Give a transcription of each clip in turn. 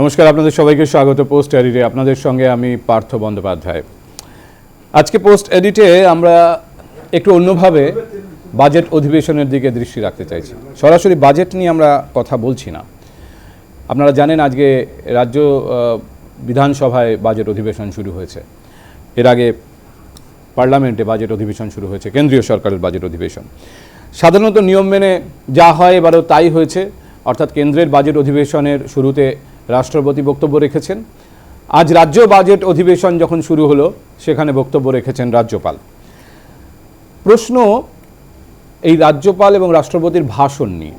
নমস্কার, আপনাদের সবাইকে স্বাগত পোস্ট এডিটে। আপনাদের সঙ্গে আমি পার্থ বন্দ্যোপাধ্যায়। আজকে পোস্ট এডিটে আমরা একটু অন্যভাবে বাজেট অধিবেশনের দিকে দৃষ্টি রাখতে চাইছি। সরাসরি বাজেট নিয়ে আমরা কথা বলছি না। আপনারা জানেন আজকে রাজ্য বিধানসভায় বাজেট অধিবেশন শুরু হয়েছে। এর আগে পার্লামেন্টে বাজেট অধিবেশন শুরু হয়েছে, কেন্দ্রীয় সরকারের বাজেট অধিবেশন। সাধারণত নিয়ম মেনে যা হয় এবারও তাই হয়েছে। অর্থাৎ কেন্দ্রের বাজেট অধিবেশনের শুরুতে রাষ্ট্রপতি বক্তব্য রেখেছেন। আজ রাজ্য বাজেট অধিবেশন যখন শুরু হলো, সেখানে বক্তব্য রেখেছেন রাজ্যপাল। প্রশ্ন, এই রাজ্যপাল এবং রাষ্ট্রপতির ভাষণ নিয়ে।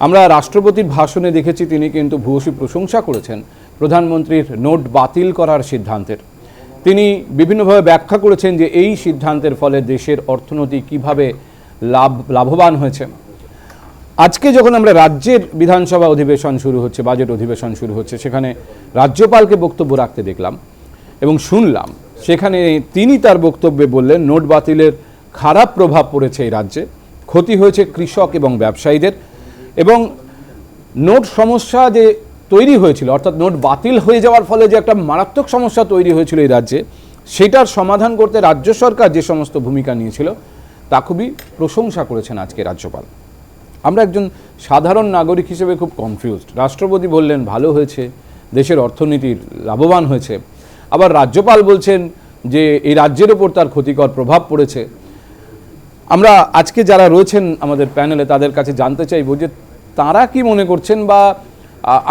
আমরা রাষ্ট্রপতির ভাষণে দেখেছি, তিনি কিন্তু ভূয়সী প্রশংসা করেছেন প্রধানমন্ত্রীর নোট বাতিল করার সিদ্ধান্তের। তিনি বিভিন্নভাবে ব্যাখ্যা করেছেন যে, এই সিদ্ধান্তের ফলে দেশের অর্থনীতি কীভাবে লাভ, লাভবান হয়েছে। আজকে যখন আমরা রাজ্যের বিধানসভা অধিবেশন শুরু হচ্ছে, বাজেট অধিবেশন শুরু হচ্ছে, সেখানে রাজ্যপালকে বক্তব্য রাখতে দেখলাম এবং শুনলাম। সেখানে তিনি তার বক্তব্যে বললেন, নোট বাতিলের খারাপ প্রভাব পড়েছে এই রাজ্যে। ক্ষতি হয়েছে কৃষক এবং ব্যবসায়ীদের এবং নোট সমস্যা যে তৈরি হয়েছিল, অর্থাৎ নোট বাতিল হয়ে যাওয়ার ফলে যে একটা মারাত্মক সমস্যা তৈরি হয়েছিল এই রাজ্যে, সেটার সমাধান করতে রাজ্য সরকার যে সমস্ত ভূমিকা নিয়েছিল, তা খুবই প্রশংসা করেছেন আজকে রাজ্যপাল। আমরা একজন সাধারণ নাগরিক হিসেবে খুব কনফিউজড রাষ্ট্রপতি বললেন, ভালো হয়েছে, দেশের অর্থনীতির লাভবান হয়েছে। আবার রাজ্যপাল বলছেন যে, এই রাজ্যের ওপর তার ক্ষতিকর প্রভাব পড়েছে। আমরা আজকে যারা রয়েছেন আমাদের প্যানেলে, তাদের কাছে জানতে চাইব যে, তারা কি মনে করছেন বা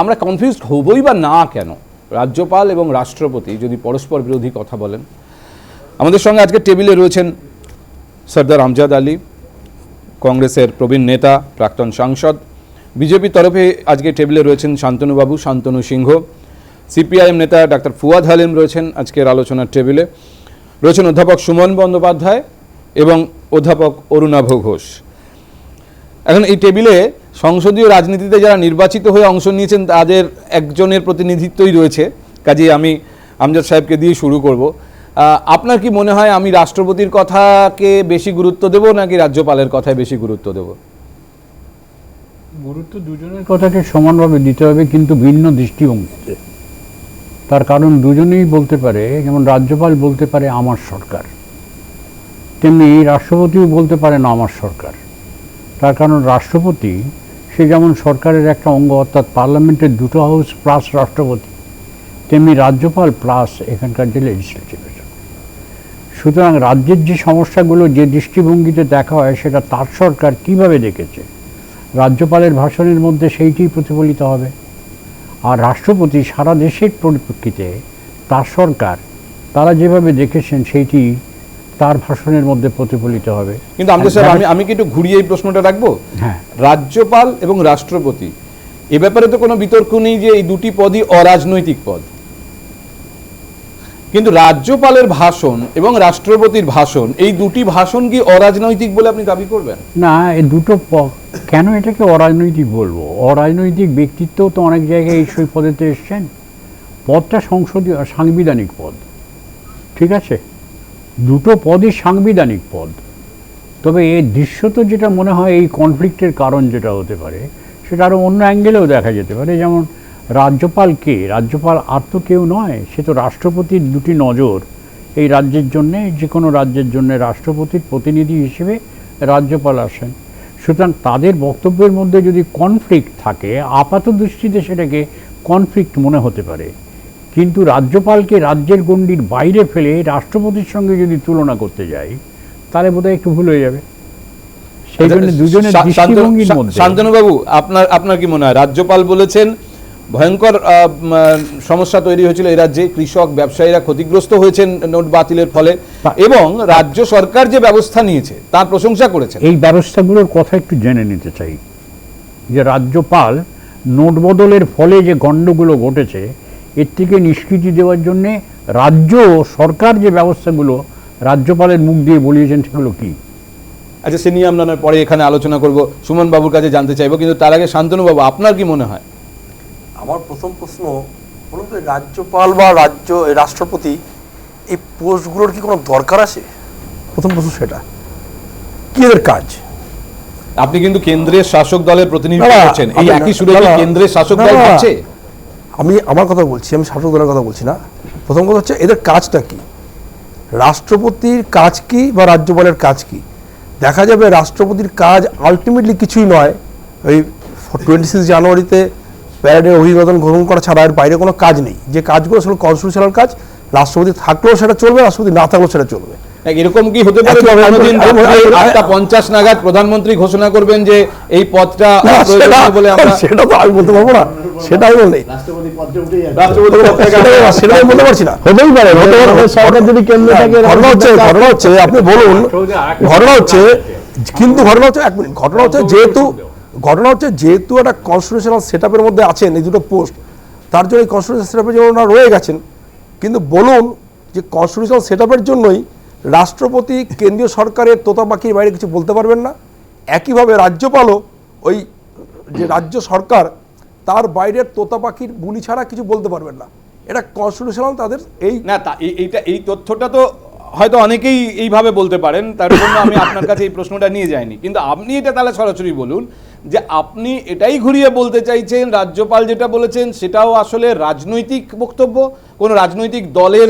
আমরা কনফিউজড হবই বা না কেন? রাজ্যপাল এবং রাষ্ট্রপতি যদি পরস্পর বিরোধী কথা বলেন। আমাদের সঙ্গে আজকে টেবিলে রয়েছেন সর্দার আমজাদ আলী কংগ্রেসের প্রবীণ নেতা, প্রাক্তন সাংসদ। বিজেপি তরফে আজকে টেবিলে রয়েছেন শান্তনুবাবু, শান্তনু সিংহ। সিপিআইএম নেতা ডাক্তার ফুয়াদ হালিম রয়েছেন আজকের আলোচনার টেবিলে। রয়েছেন অধ্যাপক সুমন বন্দ্যোপাধ্যায় এবং অধ্যাপক অরুণাভ ঘোষ। এখন এই টেবিলে সংসদীয় রাজনীতিতে যারা নির্বাচিত হয়ে অংশ নিয়েছেন, তাদের একজনের প্রতিনিধিত্বই রয়েছে। কাজেই আমি আমজাদ সাহেবকে দিয়ে শুরু করব। আপনার কি মনে হয় আমি রাষ্ট্রপতির কথাকে বেশি গুরুত্ব দেব নাকি রাজ্যপালের কথায় বেশি গুরুত্ব দেব? গুরুত্ব দুজনের কথাকে সমানভাবে দিতে হবে, কিন্তু ভিন্ন দৃষ্টিভঙ্গিতে। তার কারণ দুজনেই বলতে পারে, যেমন রাজ্যপাল বলতে পারে, আমার সরকার। তেমনি রাষ্ট্রপতিও বলতে পারেন আমার সরকার। তার কারণ রাষ্ট্রপতি, সে যেমন সরকারের একটা অঙ্গ, অর্থাৎ পার্লামেন্টের দুটো হাউস প্লাস রাষ্ট্রপতি, তেমনি রাজ্যপাল প্লাস এখানকার যে লেজিসলেটিভ সুতরাং রাজ্যের যে সমস্যাগুলো যে দৃষ্টিভঙ্গিতে দেখা হয় সেটা তার সরকার কীভাবে দেখেছে? রাজ্যপালের ভাষণের মধ্যে সেইটি প্রতিফলিত হবে। আর রাষ্ট্রপতি সারা দেশের পরিপ্রেক্ষিতে তার সরকার তারা যেভাবে দেখেছেন সেইটি তার ভাষণের মধ্যে প্রতিফলিত হবে। কিন্তু আমি আমি কি একটু ঘুরিয়ে এই প্রশ্নটা রাখব? হ্যাঁ। রাজ্যপাল এবং রাষ্ট্রপতি এ ব্যাপারে তো কোনো বিতর্ক নেই যে এই দুটি পদই অরাজনৈতিক পদ। কিন্তু রাজ্যপালের ভাষণ এবং রাষ্ট্রপতির ভাষণ, এই দুটি ভাষণ কি অরাজনৈতিক বলে আপনি দাবি করবেন? না এই দুটো কেন এটাকে অরাজনৈতিক বলব? অরাজনৈতিক ব্যক্তিত্ব তো অনেক জায়গায় এই সেই পদেতে এসছেন। পদটা সংসদীয় সাংবিধানিক পদ। ঠিক আছে? দুটো পদই সাংবিধানিক পদ। তবে এর দৃশ্যত যেটা মনে হয় এই কনফ্লিক্টের কারণ যেটা হতে পারে, সেটা আরও অন্য অ্যাঙ্গেলেও দেখা যেতে পারে। যেমন রাজ্যপাল কে রাজ্যপাল আর তো কেউ নয় সে তো রাষ্ট্রপতির দুটি নজর। এই রাজ্যের জন্যে যে কোনো রাজ্যের জন্য রাষ্ট্রপতির প্রতিনিধি হিসেবে রাজ্যপাল আসেন। সুতরাং তাদের বক্তব্যের মধ্যে যদি কনফ্লিক্ট থাকে আপাত দৃষ্টিতে সেটাকে কনফ্লিক্ট মনে হতে পারে। কিন্তু রাজ্যপালকে রাজ্যের গণ্ডির বাইরে ফেলে রাষ্ট্রপতির সঙ্গে যদি তুলনা করতে যাই তাহলে বোধহয় একটু ভুল হয়ে যাবে। সেই জন্য দুজনের দৃষ্টিভঙ্গির মধ্যে। শান্তনুবাবু আপনার আপনার কি মনে হয়? রাজ্যপাল বলেছেন ভয়ঙ্কর সমস্যা তৈরি হয়েছিল এই রাজ্যে। কৃষক ব্যবসায়ীরা ক্ষতিগ্রস্ত হয়েছেন নোট বাতিলের ফলে। এবং রাজ্য সরকার যে ব্যবস্থা নিয়েছে তার প্রশংসা করেছেন। এই ব্যবস্থাগুলোর কথা একটু জেনে নিতে চাই। যে রাজ্যপাল নোট বদলের ফলে যে গণ্ডগুলো ঘটেছে এর থেকে নিষ্কৃতি দেওয়ার জন্যে রাজ্য সরকার যে ব্যবস্থাগুলো রাজ্যপালের মুখ দিয়ে বলিয়েছেন সেগুলো কি? আচ্ছা সে নিয়ে আমরা পরে এখানে আলোচনা করব। সুমন বাবুর কাছে জানতে চাইব কিন্তু তার আগে শান্তনু বাবু আপনার কি মনে হয়? আমার প্রথম প্রশ্ন বলুন তো রাজ্যপাল বা রাজ্য রাষ্ট্রপতি এই পোস্টগুলোর কি কোনো দরকার আছে? প্রথম প্রশ্ন সেটা। কি এদের কাজ? আপনি কিন্তু কেন্দ্রের শাসক দলের প্রতিনিধিত্ব করছেন। এই একই সুরে কি কেন্দ্রের শাসক দল। ভাবছে আমি আমার কথা বলছি আমি শাসক দলের কথা বলছি না। প্রথম কথা হচ্ছে এদের কাজটা কি? রাষ্ট্রপতির কাজ কি বা রাজ্যপালের কাজ কি? দেখা যাবে রাষ্ট্রপতির কাজ আলটিমেটলি কিছুই নয়। ওই টোয়েন্টি সিক্স জানুয়ারিতে প্যারেডের অভিবাদন গ্রহণ করা ছাড়া এর বাইরে কোনো কাজ নেই। যে কাজগুলো সেগুলো কনস্টিটিউশনাল কাজ রাষ্ট্রপতি থাকলেও সেটা চলবে রাষ্ট্রপতি না থাকলেও সেটা চলবে। এরকম কি হতে পারে পঞ্চাশ নাগাদ প্রধানমন্ত্রী ঘোষণা করবেন যে এই পদটা সেটা- বলে সেটা তো আমি বলতে পারব না। সেটা আমি বলি রাষ্ট্রপতি পদ থেকে সেটা সেটা আমি বলতে পারছি না। হতেই পারে সরকার যদি কেন্দ্র ঘটনা হচ্ছে ঘটনা হচ্ছে আপনি বলুন ঘটনা হচ্ছে কিন্তু ঘটনা হচ্ছে এক মিনিট ঘটনা হচ্ছে যেহেতু ঘটনা হচ্ছে যেহেতু একটা কনস্টিটিউশনাল সেট মধ্যে আছেন এই দুটো পোস্ট তার জন্য এই কনস্টিটিউশনাল সেট আপের জন্য ওনারা রয়ে গেছেন। কিন্তু বলুন যে কনস্টিটিউশনাল সেট জন্যই রাষ্ট্রপতি, কেন্দ্রীয় সরকারের তোতা পাখির বাইরে কিছু বলতে পারবেন না। একইভাবে রাজ্যপালও ওই যে রাজ্য সরকার, তার বাইরের তোতা পাখির বুলি ছাড়া কিছু বলতে পারবেন না। এটা কনস্টিটিউশনাল তাদের এই না এইটা এই তথ্যটা তো হয়তো অনেকেই এইভাবে বলতে পারেন তার জন্য আমি আপনার কাছে এই প্রশ্নটা নিয়ে যাইনি। কিন্তু আপনি এটা তাহলে সরাসরি বলুন যে আপনি এটাই ঘুরিয়ে বলতে চাইছেন রাজ্যপাল যেটা বলেছেন সেটাও আসলে রাজনৈতিক বক্তব্য? কোন রাজনৈতিক দলের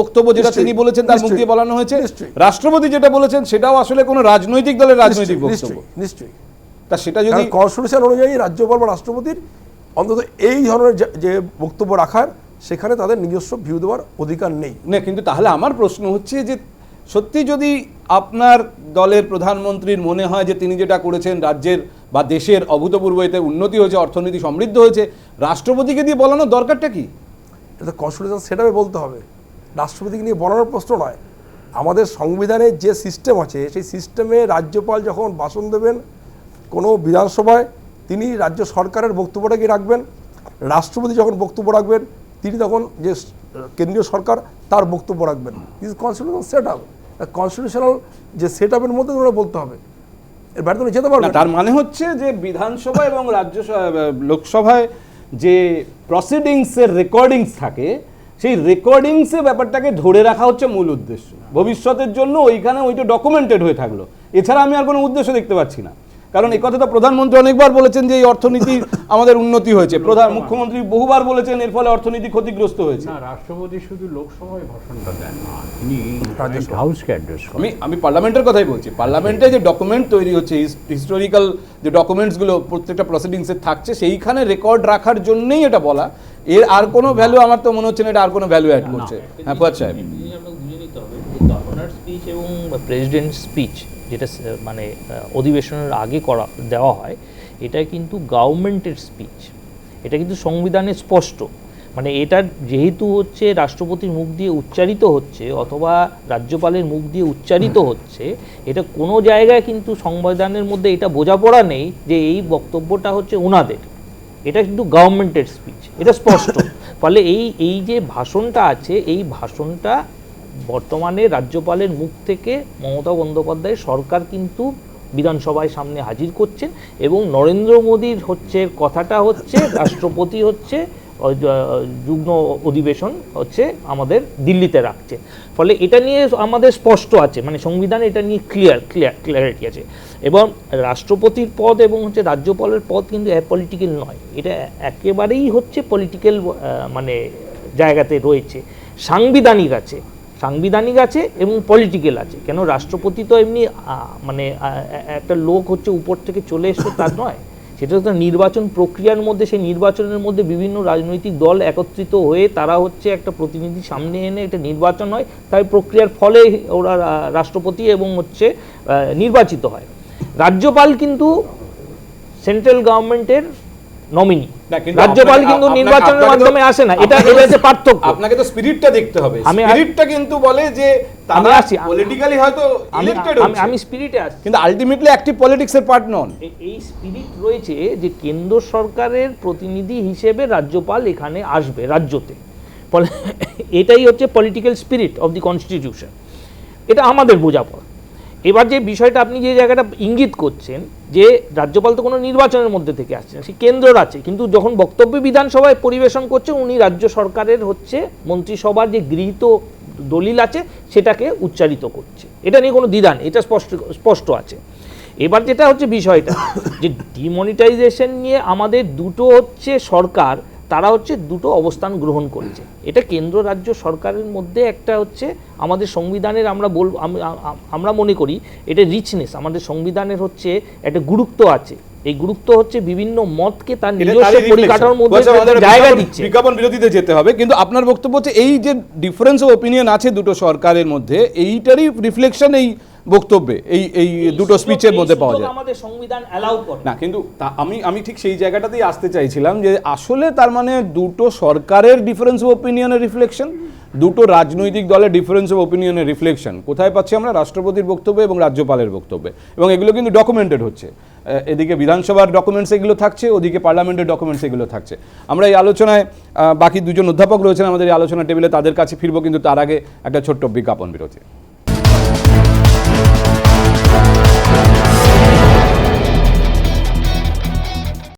বক্তব্য যেটা তিনি বলেছেন তার মুখ দিয়ে বলানো হয়েছে। রাষ্ট্রপতি যেটা বলেছেন সেটাও আসলে কোনো রাজনৈতিক দলের রাজনৈতিক বক্তব্য। নিশ্চয়ই তা সেটা যদি কনস্টিটিউশন অনুযায়ী রাজ্যপাল বা রাষ্ট্রপতির অন্তত এই ধরনের যে বক্তব্য রাখার সেখানে তাদের নিজস্ব ভিউ দেওয়ার অধিকার নেই। না কিন্তু তাহলে আমার প্রশ্ন হচ্ছে যে সত্যি যদি আপনার দলের প্রধানমন্ত্রীর মনে হয় যে তিনি যেটা করেছেন রাজ্যের বা দেশের অভূতপূর্ব এতে উন্নতি হয়েছে অর্থনীতি সমৃদ্ধ হয়েছে রাষ্ট্রপতিকে দিয়ে বলানোর দরকারটা কি? এটা কনস্টিটিউশন সেটাবে বলতে হবে। রাষ্ট্রপতিকে নিয়ে বলানোর প্রশ্ন নয়। আমাদের সংবিধানের যে সিস্টেম আছে সেই সিস্টেমে রাজ্যপাল যখন ভাষণ দেবেন কোনো বিধানসভায় তিনি রাজ্য সরকারের বক্তব্যটাকে রাখবেন। রাষ্ট্রপতি যখন বক্তব্য রাখবেন তিনি তখন যে কেন্দ্রীয় সরকার তার বক্তব্য রাখবেন। Is constitutional set up constitutional যে সেট আপের মধ্যে তোমরা বলতে হবে। এর বাইরে তুমি যেতে পারবে না। তার মানে হচ্ছে যে বিধানসভা এবং রাজ্য লোকসভায় যে প্রসিডিংসের রেকর্ডিংস থাকে সেই রেকর্ডিংসে ব্যাপারটাকে ধরে রাখা হচ্ছে মূল উদ্দেশ্য। ভবিষ্যতের জন্য ওইখানে ওইটা ডকুমেন্টেড হয়ে থাকল। এছাড়া আমি আর কোনো উদ্দেশ্য দেখতে পাচ্ছি না। কারণ এই কথাটা প্রধানমন্ত্রী অনেকবার বলেছেন যে এই অর্থনীতির আমাদের উন্নতি হয়েছে। প্রধান মুখ্যমন্ত্রী বহুবার বলেছেন এর ফলে অর্থনীতি ক্ষতিগ্রস্ত হয়েছে। না রাষ্ট্রপতি শুধু লোকসভায় ভাষণটা দেন না তিনি। হাউসকে অ্যাড্রেস করেন। আমি আমি পার্লামেন্টের কথাই বলছি। পার্লামেন্টে যে ডকুমেন্ট তৈরি হচ্ছে হিস্টোরিক্যাল যে ডকুমেন্টসগুলো প্রত্যেকটা প্রসিডিংসে থাকছে সেইখানে রেকর্ড রাখার জন্যই এটা বলা। এর আর কোনো ভ্যালু আমার তো মনে হচ্ছে না এটা আর কোনো ভ্যালু অ্যাড করছে। হ্যাঁ ফুয়াদ সাহেব। জিনিস বুঝে নিতে হবে যে গভর্নর স্পিচ এবং প্রেসিডেন্ট স্পিচ যেটা মানে অধিবেশনের আগে করা দেওয়া হয় এটা কিন্তু গভর্নমেন্টের স্পিচ এটা কিন্তু সংবিধানে স্পষ্ট। মানে এটা যেহেতু হচ্ছে রাষ্ট্রপতির মুখ দিয়ে উচ্চারিত হচ্ছে অথবা রাজ্যপালের মুখ দিয়ে উচ্চারিত হচ্ছে এটা কোনো জায়গায় কিন্তু সংবিধানের মধ্যে এটা বোঝাপড়া নেই যে এই বক্তব্যটা হচ্ছে ওনাদের এটা কিন্তু গভর্নমেন্টের স্পিচ এটা স্পষ্ট। ফলে এই এই যে ভাষণটা আছে এই ভাষণটা বর্তমানে রাজ্যপালের মুখ থেকে মমতা বন্দ্যোপাধ্যায় সরকার কিন্তু বিধানসভায় সামনে হাজির করছেন এবং নরেন্দ্র মোদীর হচ্ছে কথাটা হচ্ছে রাষ্ট্রপতি হচ্ছে যুগ্ম অধিবেশন হচ্ছে আমাদের দিল্লিতে রাখছে। ফলে এটা নিয়ে আমাদের স্পষ্ট আছে মানে সংবিধানে এটা নিয়ে ক্লিয়ার ক্লিয়ার ক্লিয়ারিটি আছে। এবং রাষ্ট্রপতির পদ এবং হচ্ছে রাজ্যপালের পদ কিন্তু পলিটিক্যাল নয়। এটা একেবারেই হচ্ছে পলিটিক্যাল মানে জায়গাতে রয়েছে। সাংবিধানিক আছে। সাংবিধানিক আছে এবং পলিটিক্যাল আছে। কেন? রাষ্ট্রপতি তো এমনি মানে একটা লোক হচ্ছে উপর থেকে চলে এসছে, তার নয়। সেটা তো নির্বাচন প্রক্রিয়ার মধ্যে, সেই নির্বাচনের মধ্যে বিভিন্ন রাজনৈতিক দল একত্রিত হয়ে তারা হচ্ছে একটা প্রতিনিধি সামনে এনে একটা নির্বাচন হয়। তাই প্রক্রিয়ার ফলে ওরা রাষ্ট্রপতি এবং হচ্ছে নির্বাচিত হয়। রাজ্যপাল কিন্তু সেন্ট্রাল গভর্নমেন্টের নমিনি রাজ্যপাল কিন্তু নির্বাচনের মাধ্যমে আসে না এটা এটা হচ্ছে পার্থক্য। আপনাকে তো স্পিরিটটা দেখতে হবে। স্পিরিটটা কিন্তু বলে যে তারা আসি। পলিটিক্যালি হয়তো ইলেক্টেড আমি- আমি স্পিরিটে আসছি কিন্তু আলটিমেটলি অ্যাক্টিভ পলিটিক্সের পার্ট নন। এই স্পিরিট রয়েছে যে কেন্দ্র সরকারের প্রতিনিধি হিসেবে রাজ্যপাল এখানে আসবে রাজ্যতে। ফলে এটাই হচ্ছে political spirit of the constitution এটা আমাদের বোঝাপড়। এবার যে বিষয়টা আপনি যে জায়গাটা ইঙ্গিত করছেন যে রাজ্যপাল তো কোনো নির্বাচনের মধ্যে থেকে আসছে না, সে কেন্দ্রর আছে কিন্তু যখন বক্তব্য বিধানসভায় পরিবেশন করছে, উনি রাজ্য সরকারের হচ্ছে মন্ত্রিসভার যে গৃহীত দলিল আছে, সেটাকে উচ্চারিত করছে। এটা নিয়ে কোনো দ্বিধা নেই, এটা স্পষ্ট স্পষ্ট আছে। এবার যেটা হচ্ছে বিষয়টা, যে ডিমনিটাইজেশন নিয়ে আমাদের দুটো হচ্ছে সরকার তারা হচ্ছে দুটো অবস্থান গ্রহণ করেছে। এটা কেন্দ্র রাজ্য সরকারের মধ্যে একটা হচ্ছে আমাদের সংবিধানের আমরা বল আম- আম- আমরা মনে করি এটা রিচনেস আমাদের সংবিধানের হচ্ছে একটা গুরুত্ব আছে। এই গুরুত্ব হচ্ছে বিভিন্ন মতকে তার নিজস্ব পরিকাঠামোর মধ্যে জায়গা দিচ্ছে। বিজ্ঞাপন বিরতিতে যেতে হবে কিন্তু আপনার বক্তব্য হচ্ছে এই যে ডিফারেন্স অফ ওপিনিয়ন আছে দুটো সরকারের মধ্যে এইটারই রিফ্লেকশন এই বক্তব্যে এই এই দুটো স্পিচের মধ্যে পাওয়া যায়। আমাদের সংবিধান অ্যালাউ করে। না কিন্তু তা- আমি আমি ঠিক সেই জায়গাটাতেই আসতে চাইছিলাম যে আসলে তার মানে দুটো সরকারের ডিফারেন্স অফ ওপিনিয়নের রিফ্লেকশন দুটো রাজনৈতিক দলের ডিফারেন্স অফ ওপিনিয়নের রিফ্লেকশন কোথায় পাচ্ছি আমরা? রাষ্ট্রপতির বক্তব্য এবং রাজ্যপালের বক্তব্যে। এবং এগুলো কিন্তু ডকুমেন্টেড হচ্ছে। এদিকে বিধানসভার ডকুমেন্টস এগুলো থাকছে ওদিকে পার্লামেন্টের ডকুমেন্টস এগুলো থাকছে। আমরা এই আলোচনায় বাকি দুজন অধ্যাপক রয়েছেন আমাদের এই আলোচনা টেবিলে তাদের কাছে ফিরবো কিন্তু তার আগে একটা ছোট্ট বিজ্ঞাপন বিরতি।